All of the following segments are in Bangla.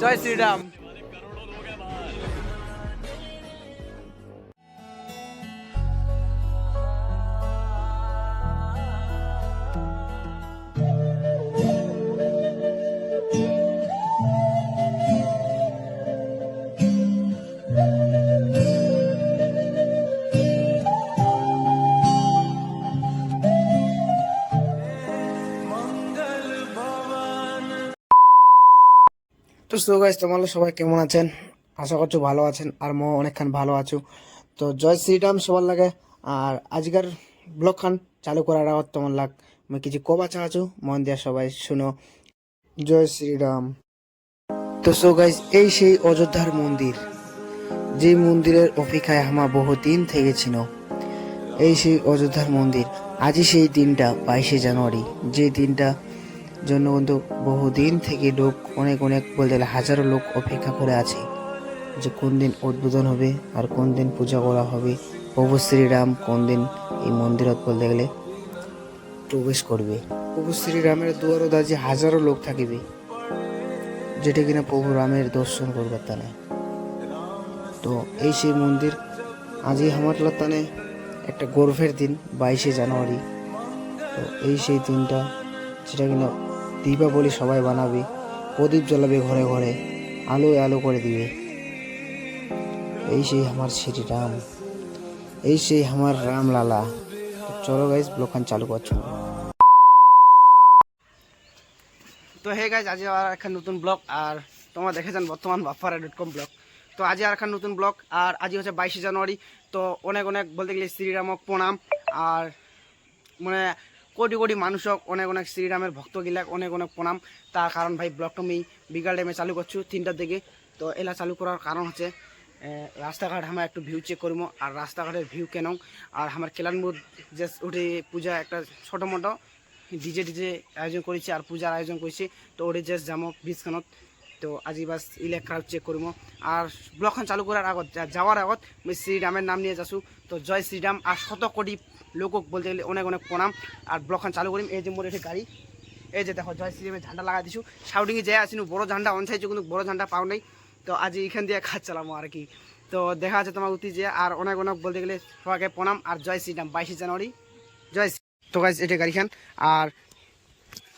জয় শ্রীরাম। সো গাইস তোমরা সবাই কেমন আছেন? আশা করছ ভালো আছেন আর মো অনেকক্ষণ ভালো আছো। তো জয় শ্রীরাম সবার লাগে। আর আজকের ব্লগ খান চালু করার আগত তোমার লাগ আমি কিছু কবা চাহাছো মন দিয়ে সবাই শুনো। জয় শ্রীরাম। তো সো গাইস এই সেই অযোধ্যার মন্দির, যে মন্দিরের অপেক্ষায় আমার বহুদিন থেকে ছিল এই সেই অযোধ্যার মন্দির আজই সেই দিনটা বাইশে জানুয়ারি, যে দিনটা জন্য কিন্তু বহুদিন থেকে লোক অনেক অনেক বলতে গেলে হাজারো লোক অপেক্ষা করে আছে যে কোন দিন উদ্বোধন হবে আর কোন দিন পূজা করা হবে। প্রভু শ্রীরাম কোন দিন এই মন্দিরত বলতে গেলে প্রবেশ করবে। প্রভু শ্রীরামের দুয়ারও দাজি হাজারো লোক থাকিবে, যেটা কিনা প্রভু রামের দর্শন করবার তানে তো এই সেই মন্দির আজই আমার লতানে একটা গর্ভের দিন, বাইশে জানুয়ারি। তো এই সেই দিনটা, যেটা কিনা দীপাবলি সবাই বানাবে। প্রদীপ জ্বালাবে ঘরে ঘরে, আলো আলো করে দিবে। এই সেই আমার শ্রীরাম এই সেই আমার রামলালা চলো গাইজ ব্লখান চালু করছ তো হে গাইজ আজ আর একটা নতুন ব্লগ আর তোমরা দেখেছেন বর্তমান বাপ্পারা ডট কম ব্লগ তো আজ আর একটা নতুন ব্লগ আর আজ হচ্ছে বাইশে জানুয়ারি। তো অনেক অনেক বলতে গেলে শ্রীরামক প্রণাম, আর মানে কোটি কোটি মানুষক অনেক অনেক শ্রীরামের ভক্তগিলাক অনেক অনেক প্রণাম। তার কারণ ভাই ব্লগটা আমি বিকাল টাইমে চালু করছি, তিনটার দিকে। তো এলা চালু করার কারণ হচ্ছে রাস্তাঘাট আমার একটু ভিউ চেক করব আর রাস্তাঘাটের ভিউ কেন? আর আমার কেলানমুদ যে উঠে পূজা একটা ছোটো মোটো ডিজে ডিজে আয়োজন করেছি, আর পূজার আয়োজন করেছি, তো ওটি জাস্ট যাব বীজখানত তো আজি বাস ইলে ক্রাউড চেক করব আর ব্লগখন চালু করার আগত যাওয়ার আগত, আমি শ্রীরামের নাম নিয়ে যাচ্ছু। তো জয় শ্রীরাম, আর শত কোটি লোকক বলতে গেলে অনেক অনেক প্রণাম। আর ব্লগখন চালু করিম, এই যে মোর এটি গাড়ি। এই যে দেখো, জয় শ্রীরামের ঝান্ডা লাগাই দিছু। শাউটিংয়ে যাই আসিনু, বড় ঝান্ডা অনসাইছু কিন্তু বড় ঝান্ডা পাও নাই। তো আজ এইখান দিয়ে কাজ চালামো আর কি। তো দেখা আছে তোমার উতি যে, আর অনেক অনেক বলতে গেলে সবাইকে প্রণাম। আর জয় শ্রীরাম, বাইশে জানুয়ারি। জয় শ্রী- তো গাইজ এটা গাড়িখান আর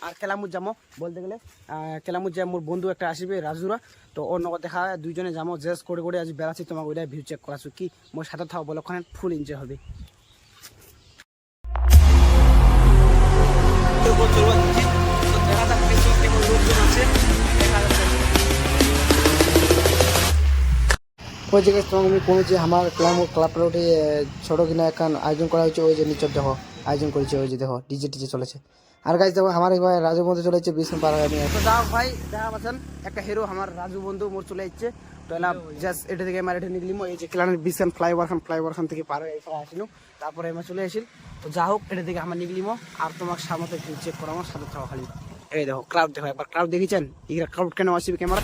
আর কেলামুর যাব বলতে গেলে কেলামুর যে মোর বন্ধু একটা আসবে, রাজুরা। তো ওর নগদ দেখা দুইজনে যাব জেস করে করে আজ বেড়াচ্ছি তোমাকে ওইটা ভিউ চেক করাছো কি? মোর সাথে থাকো বলো ফুল এনজয় হবে। ওই জায়গায় তোমাকে আমি পৌঁছে আমার ক্লাব ক্লাবটা উঠে ছোটো কিনা এখন আয়োজন করা হয়েছে, ওই যে নিচর দেখো আয়োজন করেছে, ওই যে দেখো ডিজে টিজে চলেছে। আর গাছ দেখো, আমার ভাই রাজু বন্ধু চলে যাচ্ছে বিষ্ণু পাড়া আমি তো যাও ভাই দেখা পাচ্ছেন একটা হিরো আমার রাজু বন্ধু মোর চলে যাচ্ছে তো এলা জাস্ট এটা থেকে আমার এটা নিগলিমো এই যে ক্লানের বিশান ফ্লাইওভার খান ফ্লাইওভার খান থেকে পার হয়ে আসিল তারপরে আমি চলে আসিল। তো যা হোক, এটা থেকে আমার নিগলিমো আর তোমার সামনে চেক করো আমার সাথে থাকো খালি। এই দেখো ক্রাউড দেখো, একবার ক্রাউড দেখেছেন? এগুলা ক্রাউড কেন আসবে ক্যামেরা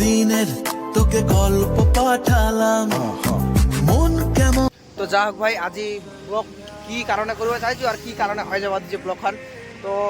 দিনের তোকে গল্প পাঠালাম। মন কেমন তো যা হোক ভাই আজি ব্লগ কি কারণে করবে চাইছো আর কি কারণে হয়ে যাওয়া যে ব্লগ খান তো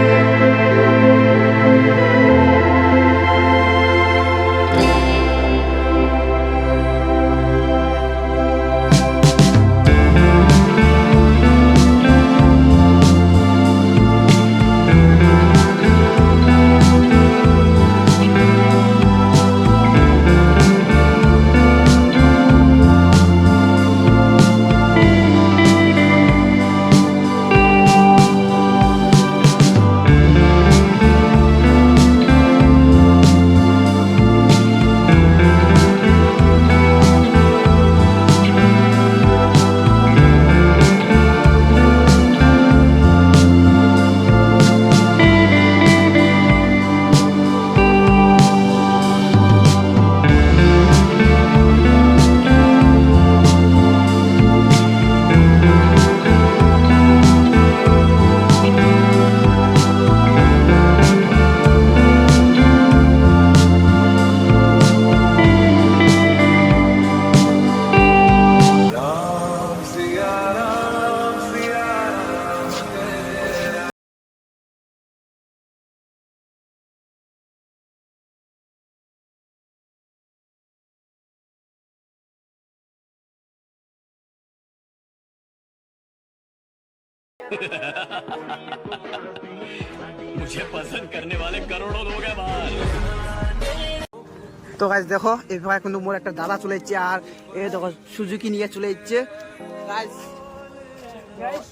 मुझे पसंद करने वाले करोड़ों लोग हैं बाहर তো গাছ দেখো এইভাবে কিন্তু মোর একটা দাদা চলে যাচ্ছে আর এই দেখো সুজুকি নিয়ে চলে যাচ্ছে গাইস গাইস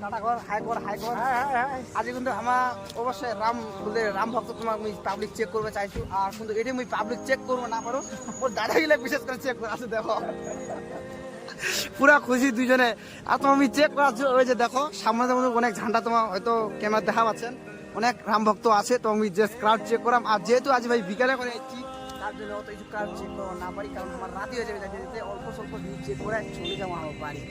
টাটা কর হাই কর হাই কর আজ কিন্তু আমার অবশ্যই রাম বলে রাম ভক্ত তোমার মুই পাবলিক চেক করবে চাইছু আর কিন্তু এটি মুই পাবলিক চেক করবো না পারো ওর দাদা গিলা বিশেষ করে চেক করে আছে দেখো পুরা খুশি দুজনে আর তোমার আমি চেক করাচ্ছি ওই যে দেখো সামনে যেমন অনেক ঝান্ডা তোমার হয়তো ক্যামেরা দেখা পাচ্ছেন অনেক রাম ভক্ত আছে তো আমি জাস্ট ক্রাউড চেক করাম আর যেহেতু আজ ভাই বিকালে করে এসেছি তার জন্য অত কিছু ক্রাউড চেক করা না পারি কারণ আমার রাতি হয়ে যাবে যাতে যেতে অল্প স্বল্প জিনিস চেক করে চলে যাবো আমার বাড়ি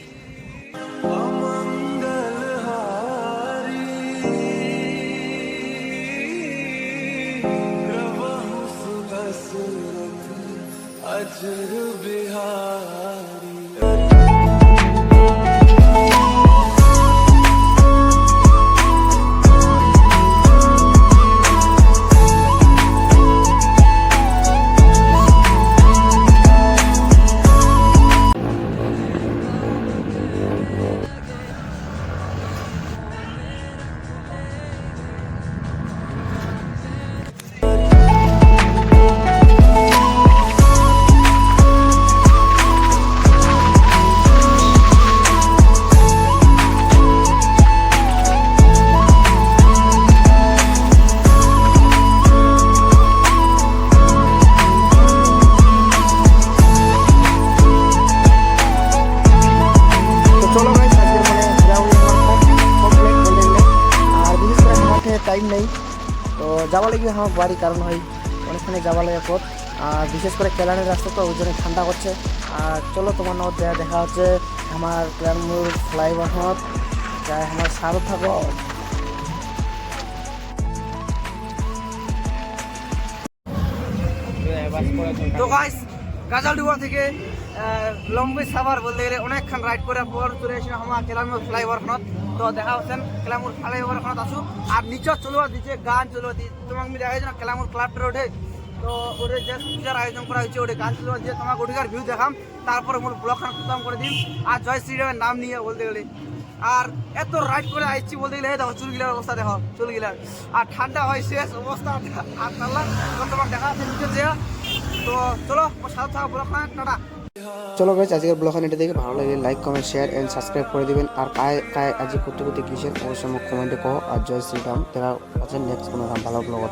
अजर बिहारी আমার বাড়ি কারণ হয়। অনেকখানি যাওয়া লাগে পথ। আর বিশেষ করে কেলানের রাস্তা তো ওই জন্য ঠান্ডা করছে। আর চলো তোমার নদ দেখা হচ্ছে আমার কেলানমুর ফ্লাইওভার যাই আমার সারও থাকো। তো গাইস গাজালডুবা থেকে লম্বি সাভার বলতে গেলে অনেকক্ষণ রাইড করার পর চলে এসে আমার কেলামুর ফ্লাইওভারখনত তো দেখা হচ্ছেন কেলামুর ফ্লাইওভারখনত আসু আর নিচত চলবা দিচ্ছে গান চলবা দি তোমাকে আমি দেখা যাচ্ছে কেলামুর ক্লাব রোডে তো ওরে যে পূজার আয়োজন করা হয়েছে ওটা গান চলবা দিয়ে তোমাকে ওটিকার ভিউ দেখাম, তারপরে মোর ব্লগখান খতম করে দিন আর জয় শ্রীরামের নাম নিয়ে বলতে গেলে। আর এত রাইড করে আসছি বলতে গেলে দেখো চুল গিলার অবস্থা দেখো, চুল গিলার। আর ঠান্ডা হয়, শেষ অবস্থা আর তাল্লা তোমার দেখা নিচে যে তো চলো সাথে থাকা ব্লগখান টাটা। চলো গাইজ আজকের ব্লগ এটা দেখে ভালো লাগে like comment share and subscribe করে দিবেন। আর কায় কায় আজকে করতে করতে কিসের, অবশ্যই কমেন্টে কো আর জয় শ্রীরাম তারা আছে নেক্সট কোনো ভালো ব্লগ